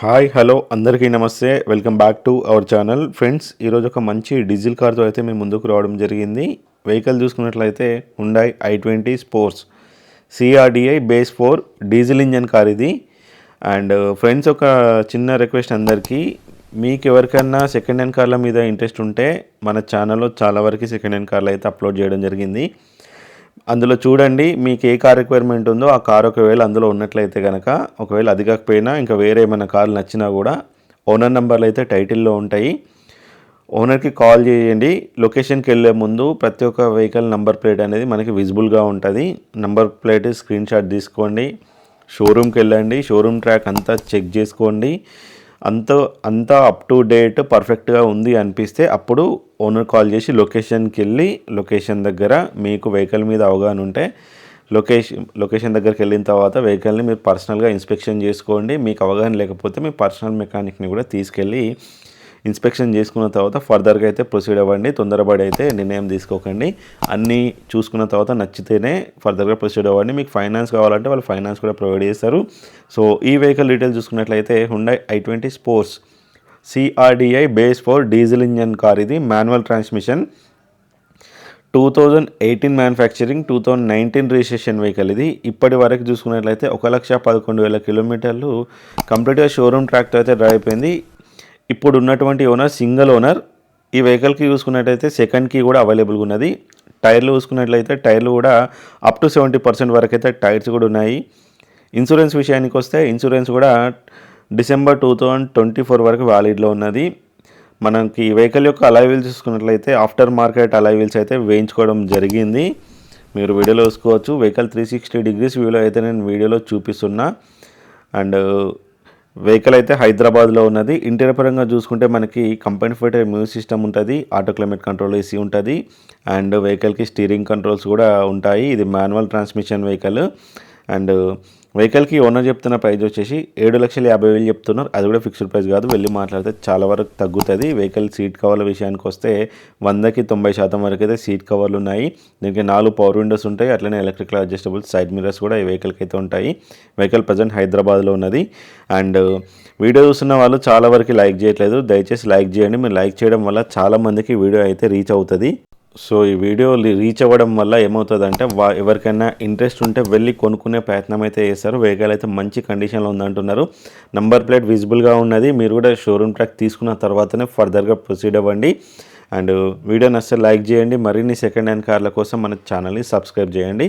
Hi hello అందరికీ నమస్తే. Welcome back to our channel friends ఈరోజు ఒక మంచి డీజిల్ కార్తో అయితే మేము ముందుకు రావడం జరిగింది. వెహికల్ చూసుకున్నట్లయితే Hyundai i twenty sports CRDI base four diesel engine car ఇది. అండ్ ఫ్రెండ్స్ uh, ఒక చిన్న రిక్వెస్ట్ అందరికీ. మీకు ఎవరికైనా సెకండ్ హ్యాండ్ కార్ల మీద ఇంట్రెస్ట్ ఉంటే మన ఛానల్లో చాలా వరకు సెకండ్ హ్యాండ్ కార్లు అయితే అప్లోడ్ చేయడం జరిగింది. అందులో చూడండి మీకు ఏ కార్ రిక్వైర్మెంట్ ఉందో ఆ కార్ ఒకవేళ అందులో ఉన్నట్లయితే కనుక ఒకవేళ అది కాకపోయినా ఇంకా వేరే ఏమైనా కార్లు నచ్చినా కూడా ఓనర్ నెంబర్లు అయితే టైటిల్లో ఉంటాయి. ఓనర్కి కాల్ చేయండి. లొకేషన్కి వెళ్ళే ముందు ప్రతి ఒక్క వెహికల్ నంబర్ ప్లేట్ అనేది మనకి విజిబుల్గా ఉంటుంది. నంబర్ ప్లేట్ స్క్రీన్ షాట్ తీసుకోండి షోరూమ్కి వెళ్ళండి. షోరూమ్ ట్రాక్ అంతా చెక్ చేసుకోండి. అంత అంతా అప్ టు డేట్ పర్ఫెక్ట్గా ఉంది అనిపిస్తే అప్పుడు ఓనర్ కాల్ చేసి లొకేషన్కి వెళ్ళి లొకేషన్ దగ్గర మీకు వెహికల్ మీద అవగాహన ఉంటే లొకేషన్ లొకేషన్ దగ్గరికి వెళ్ళిన తర్వాత వెహికల్ని మీరు పర్సనల్గా ఇన్స్పెక్షన్ చేసుకోండి. మీకు అవగాహన లేకపోతే మీ పర్సనల్ మెకానిక్ని కూడా తీసుకెళ్ళి ఇన్స్పెక్షన్ చేసుకున్న తర్వాత ఫర్దర్గా అయితే ప్రొసీడ్ అవ్వండి తొందరపడి అయితే నిర్ణయం తీసుకోకండి. అన్నీ చూసుకున్న తర్వాత నచ్చితేనే ఫర్దర్గా ప్రొసీడ్ అవ్వండి. మీకు ఫైనాన్స్ కావాలంటే వాళ్ళు ఫైనాన్స్ కూడా ప్రొవైడ్ చేస్తారు. సో ఈ వెహికల్ డీటెయిల్ చూసుకున్నట్లయితే Hyundai i twenty sports CRDI base four diesel engine car ఇది manual transmission. Two thousand eighteen manufacturing two thousand nineteen registration vehicle ఇది. ఇప్పటి వరకు చూసుకున్నట్లయితే ఒక లక్ష పదకొండు వేల కిలోమీటర్లు కంప్లీట్గా షోరూమ్ ట్రాక్టర్ అయితే డ్రైవ్ అయిపోయింది. ఇప్పుడు ఉన్నటువంటి ఓనర్ సింగిల్ ఓనర్ ఈ వెహికల్కి చూసుకున్నట్లయితే సెకండ్ కీ కూడా అవైలబుల్గా ఉన్నది టైర్లు చూసుకున్నట్లయితే టైర్లు కూడా అప్ టు సెవెంటీ పర్సెంట్ వరకు అయితే టైర్స్ కూడా ఉన్నాయి. ఇన్సూరెన్స్ విషయానికి వస్తే ఇన్సూరెన్స్ కూడా December two thousand twenty four వరకు వ్యాలిడ్లో ఉన్నది. మనకి వెహికల్ యొక్క అలై చూసుకున్నట్లయితే ఆఫ్టర్ మార్కెట్ అలైవీల్స్ అయితే వేయించుకోవడం జరిగింది. మీరు వీడియోలో చూసుకోవచ్చు. వెహికల్ త్రీ సిక్స్టీ డిగ్రీస్ వ్యూలో అయితే నేను వీడియోలో చూపిస్తున్నా. అండ్ వెహికల్ అయితే హైదరాబాద్లో ఉన్నది. ఇంటీరియర్ పరంగా చూసుకుంటే మనకి కంపెనీ ఫిట్ మ్యూజిక్ సిస్టమ్ ఉంటుంది. ఆటో క్లైమేట్ కంట్రోల్ ఏసీ ఉంటుంది. అండ్ వెహికల్కి స్టీరింగ్ కంట్రోల్స్ కూడా ఉంటాయి. ఇది మాన్యువల్ ట్రాన్స్మిషన్ వెహికల్ అండ్ వెహికల్కి ఓనర్ చెప్తున్న ప్రైస్ వచ్చేసి ఏడు లక్షల యాభై వేలు చెప్తున్నారు. అది కూడా ఫిక్స్డ్ ప్రైస్ కాదు. వెళ్ళి మాట్లాడితే చాలా వరకు తగ్గుతుంది. వెహికల్ సీట్ కవర్ల విషయానికి వస్తే వందకి తొంభై శాతం వరకు అయితే సీట్ కవర్లు ఉన్నాయి. దీనికి నాలుగు పవర్ విండోస్ ఉంటాయి. అట్లనే ఎలక్ట్రికల్ అడ్జస్టబుల్ సైడ్ మిరర్స్ కూడా ఈ వెహికల్కి అయితే ఉంటాయి. వెహికల్ ప్రజెంట్ హైదరాబాద్లో ఉన్నది. అండ్ వీడియో చూస్తున్న వాళ్ళు చాలా వరకు లైక్ చేయట్లేదు. దయచేసి లైక్ చేయండి. మీరు లైక్ చేయడం వల్ల చాలామందికి వీడియో అయితే రీచ్ అవుతుంది. సో ఈ వీడియో రీచ్ అవ్వడం వల్ల ఏమవుతుందంటే వా ఎవరికైనా ఇంట్రెస్ట్ ఉంటే వెళ్ళి కొనుక్కునే ప్రయత్నం అయితే చేస్తారు. వెహికల్ అయితే మంచి కండిషన్లో ఉందంటున్నారు. నంబర్ ప్లేట్ విజిబుల్గా ఉన్నది. మీరు కూడా షోరూమ్ ట్రాక్ తీసుకున్న తర్వాతనే ఫర్దర్గా ప్రొసీడ్ అవ్వండి. అండ్ వీడియో నచ్చితే లైక్ చేయండి. మరిన్ని సెకండ్ హ్యాండ్ కార్ల కోసం మన ఛానల్ని సబ్స్క్రైబ్ చేయండి.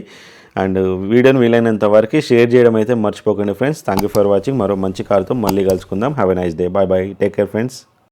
అండ్ వీడియోని వీలైనంత వరకు షేర్ చేయడం అయితే మర్చిపోకండి friends. Thank you for watching. మరో మంచి కార్తో మళ్ళీ కలుసుకుందాం. Have a nice day. Bye bye. Take care friends.